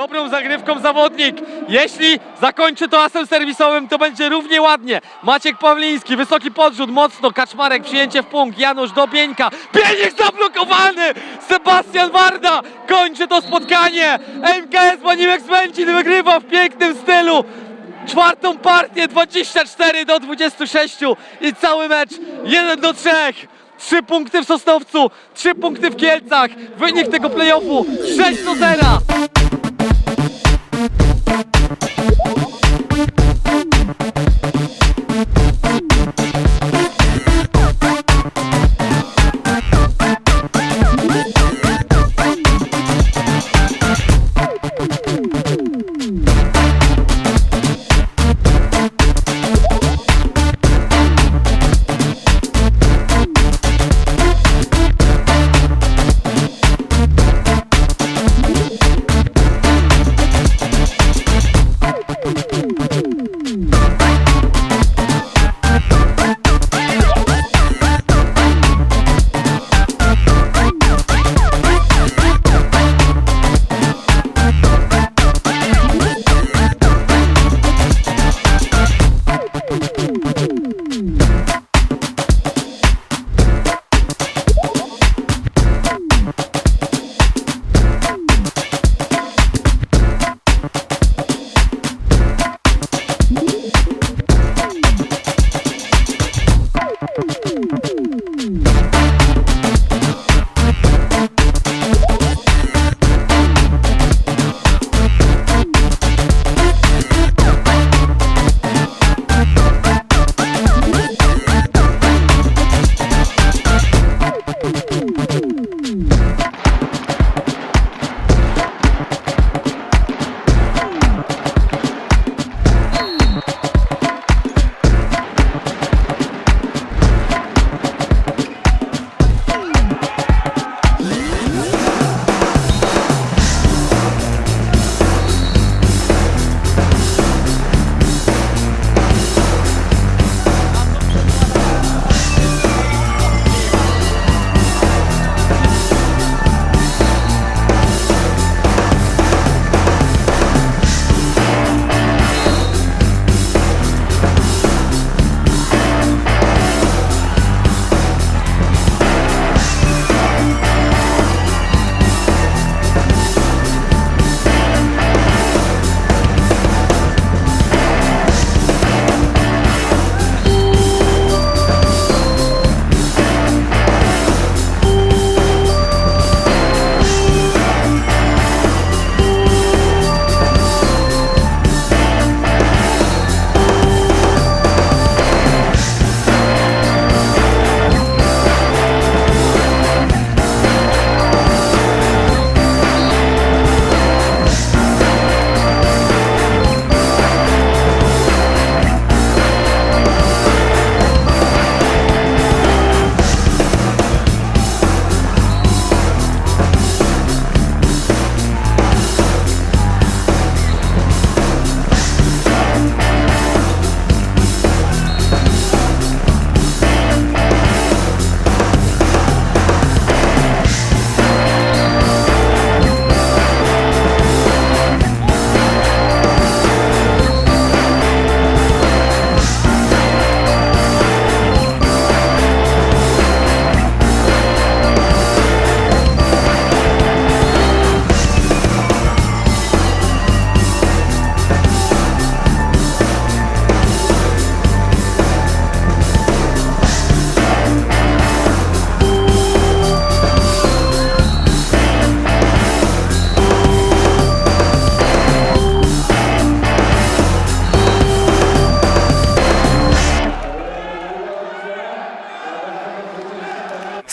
dobrą zagrywką zawodnik. Jeśli zakończy to asem serwisowym, to będzie równie ładnie. Maciek Pawliński, wysoki podrzut, mocno. Kaczmarek, przyjęcie w punkt. Janusz do Bieńka. Bienik zablokowany! Sebastian Warda kończy to spotkanie. MKS Banimek Będzin wygrywa w pięknym stylu. Czwartą partię 24 do 26 i cały mecz 1 do 3. Trzy punkty w Sosnowcu, trzy punkty w Kielcach. Wynik tego playoffu 6 do 0. Thank you.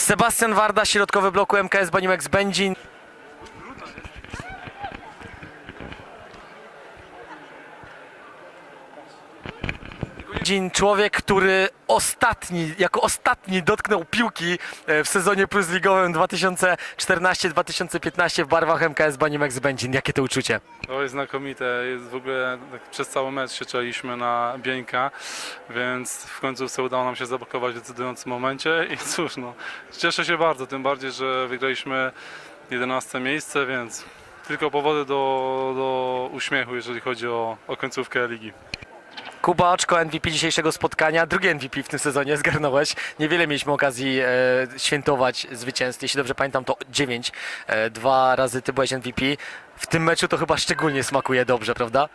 Sebastian Warda, środkowy bloku MKS Banimex Będzin. Człowiek, który ostatni, jako ostatni dotknął piłki e, w sezonie plusligowym 2014-2015 w barwach MKS Banimex Będzin. Jakie to uczucie? To jest znakomite. Jest w ogóle tak przez cały mecz się czaliśmy na Bieńka, więc w końcu udało nam się zablokować w decydującym momencie i cóż, no, cieszę się bardzo, tym bardziej, że wygraliśmy 11 miejsce, więc tylko powody do, do uśmiechu, jeżeli chodzi o, o końcówkę ligi. Kuba Oczko, MVP dzisiejszego spotkania, drugi MVP w tym sezonie zgarnąłeś. Niewiele mieliśmy okazji e, świętować zwycięstw. Jeśli dobrze pamiętam, to 9. E, dwa razy ty byłeś MVP. W tym meczu to chyba szczególnie smakuje dobrze, prawda?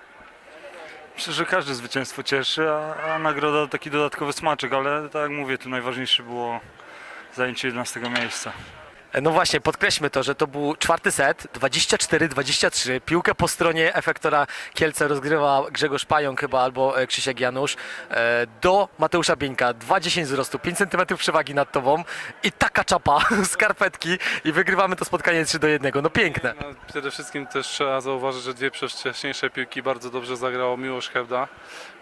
Myślę, że każde zwycięstwo cieszy, a, a nagroda taki dodatkowy smaczek, ale tak jak mówię, tu najważniejsze było zajęcie 11 miejsca. No właśnie, podkreślmy to, że to był czwarty set, 24-23. Piłkę po stronie efektora Kielce rozgrywa Grzegorz Pająk chyba albo e, Krzysiek Janusz e, do Mateusza Bieńka. 2,10 wzrostu, 5 cm przewagi nad tobą i taka czapa, skarpetki i wygrywamy to spotkanie 3 do 1. No piękne. No, przede wszystkim też trzeba zauważyć, że dwie wcześniejsze piłki bardzo dobrze zagrał Miłosz Hebda.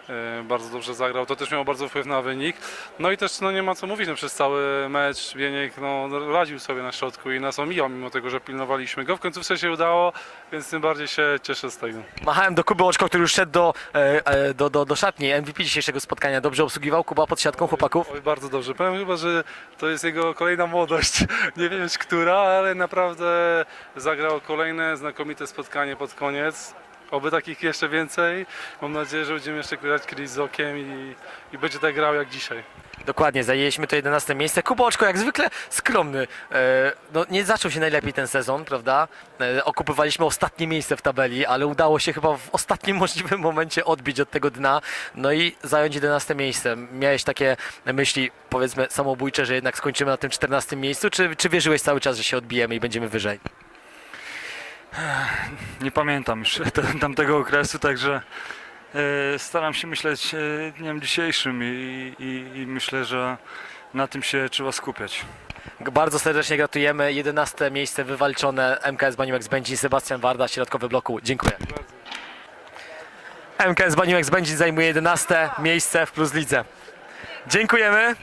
E, Bardzo dobrze zagrał, to też miało bardzo wpływ na wynik. No i też no, nie ma co mówić, no, przez cały mecz Bieniek no, radził sobie na środku i nas omijał, mimo tego, że pilnowaliśmy go. W końcówce się udało, więc tym bardziej się cieszę z tego. Machałem do Kuby Oczko, który już szedł do, e, e, do, do, do szatni. MVP dzisiejszego spotkania dobrze obsługiwał Kuba pod siatką chłopaków. Oj, bardzo dobrze. Powiem chyba, że to jest jego kolejna młodość. Nie wiem już która, ale naprawdę zagrał kolejne znakomite spotkanie pod koniec. Oby takich jeszcze więcej. Mam nadzieję, że będziemy jeszcze grać kiedyś z okiem i, i będzie tak grał jak dzisiaj. Dokładnie, zajęliśmy to 11 miejsce. Kuba Oczko jak zwykle skromny. E, no, nie zaczął się najlepiej ten sezon, prawda? E, ostatnie miejsce w tabeli, ale udało się chyba w ostatnim możliwym momencie odbić od tego dna, no i zająć 11 miejsce. Miałeś takie myśli, powiedzmy, samobójcze, że jednak skończymy na tym 14 miejscu, czy, czy wierzyłeś cały czas, że się odbijemy i będziemy wyżej? Nie pamiętam już te- tamtego okresu, także staram się myśleć e, dniem dzisiejszym i, i, i myślę, że na tym się trzeba skupiać. Bardzo serdecznie gratulujemy. 11 miejsce wywalczone. MKS Baniłek z Będzin, Sebastian Warda, środkowy bloku. Dziękuję. MKS Baniłek z Będzin zajmuje 11 miejsce w Plus Lidze. Dziękujemy.